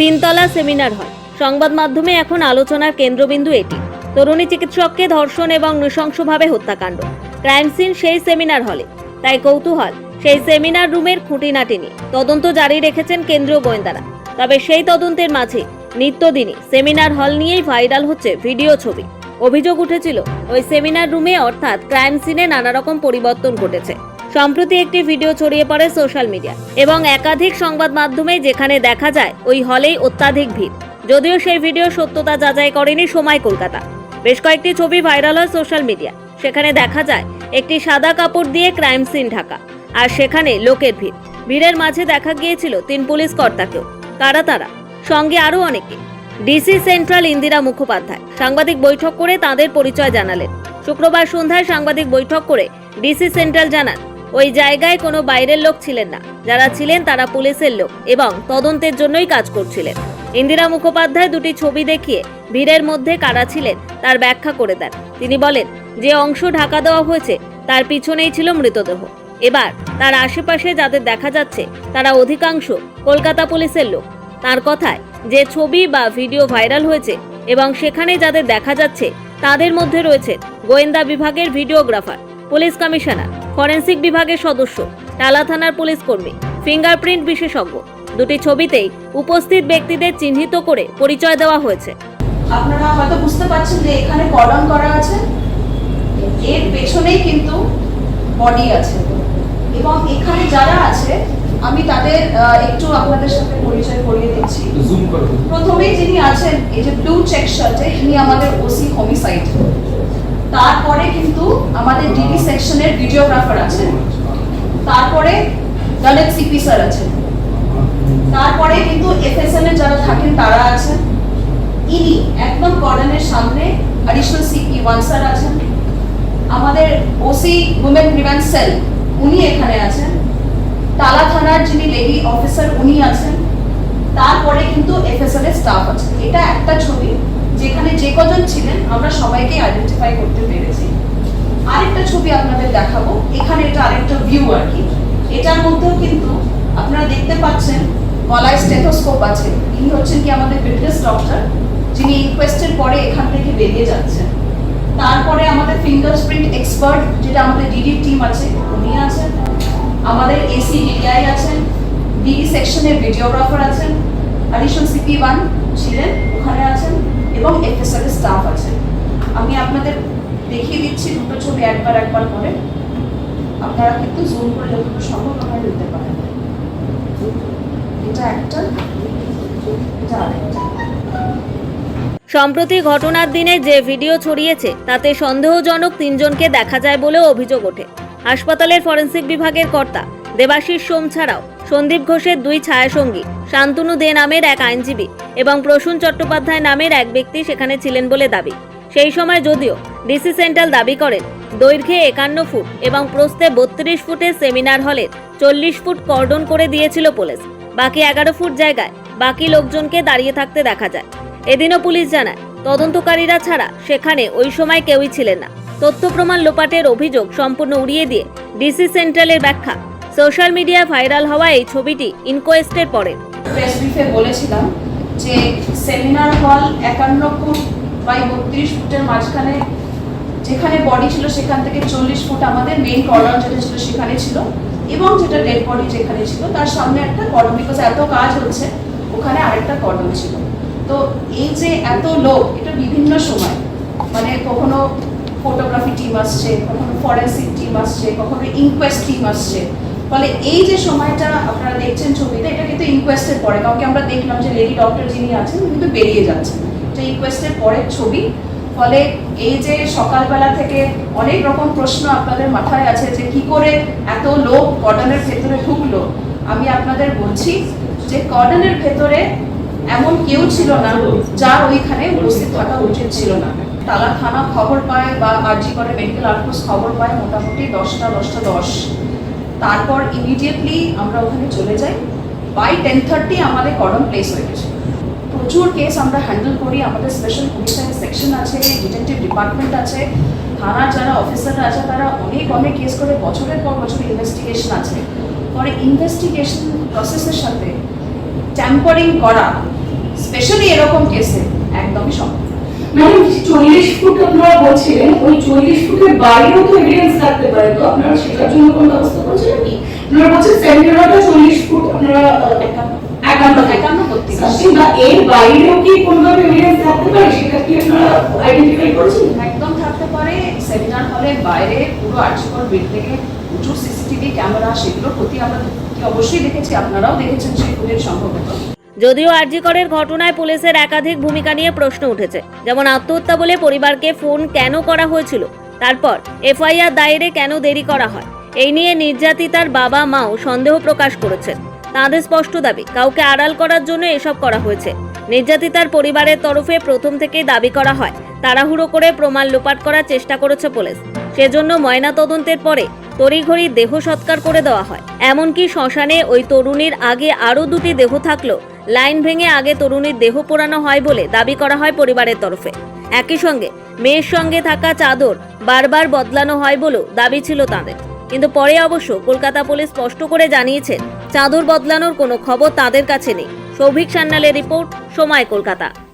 তিনতলা seminar hall সংবাদ মাধ্যমে এখন আলোচনার কেন্দ্রবিন্দু এটি। তরুণী চিকিৎসককে ধর্ষণ এবং নৃশংসভাবে হত্যাকাণ্ড। ক্রাইম সিন সেই সেমিনার হলে। তাই কৌতূহল, সেই সেমিনার রুমের খুঁটিনাটি নিয়ে। তদন্ত জারি রেখেছেন কেন্দ্রীয় গোয়েন্দারা। তবে সেই তদন্তের মাঝে নিত্যদিনই সেমিনার হল নিয়েই ভাইরাল হচ্ছে ভিডিও ছবি। অভিযোগ উঠেছিল, ওই সেমিনার রুমে অর্থাৎ ক্রাইম সিনে নানা রকম পরিবর্তন ঘটেছে। সম্প্রতি একটি ভিডিও ছড়িয়ে পড়ে সোশ্যাল মিডিয়া এবং একাধিক সংবাদ মাধ্যমে যেখানে দেখা যায়, ওই হলেই অত্যাধিক ভিড়। যদিও সেই ভিডিও সত্যতা যাচাই করেনি সময় কলকাতা। বেশ কয়েকটি ছবি ভাইরাল হয় সোশ্যাল মিডিয়া সেখানে দেখা যায়, একটি সাদা কাপড় দিয়ে ক্রাইম সিন ঢাকা। আর সেখানে লোকের ভিড়। ভিড়ের মাঝে দেখা গিয়েছিল তিন পুলিশ কর্তাকেও। কারা তারা? সঙ্গে আরও অনেকে। DC central Indira Mukhopadhyay. সাংবাদিক বৈঠক করে তাদের পরিচয় জানালেন। শুক্রবার সন্ধ্যায় সাংবাদিক বৈঠক করে ডিসি সেন্ট্রাল জানান ওই জায়গায় কোনো বাইরের লোক ছিলেন না। যারা ছিলেন তারা পুলিশের লোক এবং তদন্তের জন্যই কাজ করছিলেন। ইন্দিরা মুখোপাধ্যায় দুটি ছবি দেখিয়ে ভিড়ের মধ্যে কারা ছিলেন তার ব্যাখ্যা করে দেন। তিনি বলেন, যে অংশ ঢাকা দেওয়া হয়েছে, তার পিছনেই ছিল মৃতদেহ। এবার তার আশেপাশে যাদের দেখা যাচ্ছে, তারা অধিকাংশ কলকাতা পুলিশের লোক। তার কথায়, যে ছবি বা ভিডিও ভাইরাল হয়েছে এবং সেখানে যাদের দেখা যাচ্ছে, তাদের মধ্যে রয়েছে গোয়েন্দা বিভাগের ভিডিওগ্রাফার, পুলিশ কমিশনার। ফরেন্সিক বিভাগের সদস্য টালা থানার পুলিশ কর্মী ফিঙ্গারপ্রিন্ট বিশেষজ্ঞ। দুটি ছবিতেই উপস্থিত ব্যক্তিদের চিহ্নিত করে পরিচয় দেওয়া হয়েছে। আপনারা হয়তো বুঝতে পারছেন যে এখানে কর্ডন করা আছে। এর পেছনেই কিন্তু বডি আছে। এবং এখানে যারা আছে আমি তাদের একটু আপনাদের সাথে পরিচয় করিয়ে দিচ্ছি। প্রথমেই যিনি আছেন এই যে ব্লু চেক শার্টে ইনি আমাদের ওসি হোমিসাইড তারপরে কিন্তু আমাদের ডিডি সেকশনের ভিডিওগ্রাফার আছেন। তারপরে দলেত সিপি স্যার আছেন। তারপরে কিন্তু এফএসএল এর যারা থাকেন, তারা আছেন। ইনি একদম কর্ডনের সামনে অ্যাডিশনাল সিপি ওয়ান স্যার আছেন। আমাদের ওসি উমেন গ্রিভেন্স সেল উনি এখানে আছেন। তালা থানার যিনি লেডি অফিসার উনি আছেন। তারপরে কিন্তু এফএসএল এর স্টাফ আছে এটা একটা ছবি। যেখানে যে কজন ছিলেন, আমরা সবাইকে আইডেন্টিফাই করতে পেরেছি। আরেকটা ছবি আপনাদের দেখাবো। এখানে এটা আরেকটা ভিউ আর কি। এটার মধ্যেও কিন্তু আপনারা দেখতে পাচ্ছেন, গলায় স্টেথোস্কোপ আছে। ইনি হচ্ছেন কি আমাদের ফিটনেস ডক্টর যিনি ইনকোয়েস্টের পরে এখান থেকে বেরিয়ে যাচ্ছেন। তারপরে আমাদের ফিঙ্গারপ্রিন্ট এক্সপার্ট যেটা আমাদের ডিডি টিম আছে, উনি আছেন। আমাদের এসি ডিডিআই আছেন। ডিডি সেকশনের ভিডিওগ্রাফার আছেন। অ্যাডিশনাল সিপি ওয়ান ছিলেন, ওখানে আছেন। এবং এর স্টাফ আছেন আমি আপনাদের দেখিয়ে দিচ্ছি, দুটো ছবি একবার একবার করে। আপনারা কিন্তু জুম করে যতটুকু সম্ভব আপনারা দিতে পারেন। এটা একটা, এটা আরেকটা। সম্প্রতি ঘটনার দিনে যে ভিডিও ছড়িয়েছে, তাতে সন্দেহজনক তিনজনকে দেখা যায় বলেও অভিযোগ ওঠে। হাসপাতালের ফরেন্সিক বিভাগের কর্তা দেবাশিস সোম ছাড়াও সন্দীপ ঘোষের দুই ছায়াসঙ্গী শান্তনু দে নামের এক আইনজীবী এবং প্রসূন চট্টোপাধ্যায় নামের এক ব্যক্তি সেখানে ছিলেন বলে দাবি। সেই সময় যদিও ডিসি সেন্ট্রাল দাবি করেন, দৈর্ঘ্যে একান্ন ফুট এবং প্রস্থে বত্রিশ ফুটের সেমিনার হলে চল্লিশ ফুট কর্ডন করে দিয়েছিল পুলিশ। বাকি এগারো ফুট জায়গায় বাকি লোকজনকে দাঁড়িয়ে থাকতে দেখা যায়। এদিনও পুলিশ জানায়, তদন্তকারীরা ছাড়া সেখানে ওই সময় কেউই ছিলেন না। তথ্য প্রমাণ লোপাটের অভিযোগ সম্পূর্ণ উড়িয়ে দিয়ে ডিসি সেন্ট্রালের ব্যাখ্যা সোশ্যাল মিডিয়া ভাইরাল হওয়া এই ছবিটি ইনকোয়েস্টের পরে। প্রেস বলেছিলাম যে সেমিনার হল একান্ন ফুট বাই বত্রিশ ফুটের মাঝখানে, যেখানে বডি ছিল সেখান থেকে চল্লিশ ফুট আমাদের মেইন কর্ডন যেটা ছিল সেখানে ছিল এবং যেটা ডেড বডি যেখানে ছিল, তার সামনে একটা কর্ডন বিকজ এত কাজ হচ্ছে, ওখানে আরেকটা কর্ডন ছিল। তো এই যে এত লোক, এটা বিভিন্ন সময় মানে কখনো ফটোগ্রাফি টিম আসছে, কখনো ফরেন্সিক টিম আসছে, কখনো ইনকোয়েস্ট টিম আসছে ফলে এই যে সময়টা আপনারা দেখছেন ছবিতে, এটা কিন্তু ইনকোয়েস্টের পরে, কারণ কি আমরা দেখলাম যে লেডি ডক্টর যিনি আছেন কিন্তু বেরিয়ে যাচ্ছেন। এটা ইনকোয়েস্টের পরের ছবি। ফলে এই যে সকালবেলা থেকে অনেক রকম প্রশ্ন আপনাদের মাথায় আছে যে কি করে এত লোক কর্ডনের ভেতরে ঢুকলো। আমি আপনাদের বলছি যে কর্ডনের ভেতরে এমন কেউ ছিল না যার ওইখানে উপস্থিত থাকা উচিত ছিল না। তালা, থানা খবর পায় বা আরজি করে মেডিকেল আউটপোস্ট খবর পায় মোটামুটি দশটা দশটা দশ। তারপর ইমিডিয়েটলি আমরা ওখানে চলে যাই। বাই টেন থার্টি আমাদের কর্ডন প্লেস হয়ে গেছে। প্রচুর কেস আমরা হ্যান্ডেল করি। আমাদের স্পেশাল পুলিশের সেকশন আছে ডিটেকটিভ ডিপার্টমেন্ট আছে, থানার যারা অফিসাররা আছে, তারা অনেক অনেক কেস করে। বছরের পর বছর ইনভেস্টিগেশন আছে। পরে ইনভেস্টিগেশন প্রসেসের সাথে ট্যাম্পারিং করা স্পেশালি এরকম কেসে একদমই সম্ভব। ম্যাডাম চল্লিশ ফুট আপনারা বলছিলেন ওই চল্লিশ ফুটের বাইরেও তো এভিডেন্স থাকতে পারে তো আপনারা সেটার জন্য কোনো ব্যবস্থা করছিলেন কি আপনারা বলছেন সেমিনারটা চল্লিশ ফুট আপনারা একান্ন একান্ন একান্ন এর বাইরেও কি কোনোভাবে এভিডেন্স থাকতে পারে? সেটা কি আপনারা আইডেন্টিফাই করেছেন? একদম থাকতে পারে। সেমিনার হলের বাইরে পুরো আর্টসকল বিল্ডিংয়ে প্রচুর সিসিটিভি ক্যামেরা সেগুলোর প্রতি আমরা অবশ্যই দেখেছি। আপনারাও দেখেছেন সেই ফুটেজ সম্ভবত। যদিও আরজিকরের ঘটনায় পুলিশের একাধিক ভূমিকা নিয়ে প্রশ্ন উঠেছে। যেমন আত্মহত্যা বলে পরিবারকে ফোন কেন করা হয়েছিল? তারপর এফআইআর দায়েরে কেন দেরি করা হয়? এই নিয়ে নির্যাতিতার বাবা মাও সন্দেহ প্রকাশ করেছেন। তাদের স্পষ্ট দাবি, কাউকে আড়াল করার জন্য এসব করা হয়েছে। নির্যাতিতার পরিবারের তরফে প্রথম থেকেই দাবি করা হয়, তাড়াহুড়ো করে প্রমাণ লোপাট করার চেষ্টা করেছে পুলিশ। সেজন্য ময়না তদন্তের পরে তড়িঘড়ি দেহ সৎকার করে দেওয়া হয়। এমনকি শ্মশানে ওই তরুণীর আগে আরও দুটি দেহ থাকলেও লাইন ভেঙে আগে তরুণীর দেহ পোড়ানো হয় বলে দাবি করা হয় পরিবারের তরফে। একই সঙ্গে মেয়ের সঙ্গে থাকা চাদর বারবার বদলানো হয় বলেও দাবি ছিল তাঁদের। কিন্তু পরে অবশ্য কলকাতা পুলিশ স্পষ্ট করে জানিয়েছেন চাদর বদলানোর কোনো খবর তাদের কাছে নেই। সৌভিক সান্যালের রিপোর্ট, সময় কলকাতা।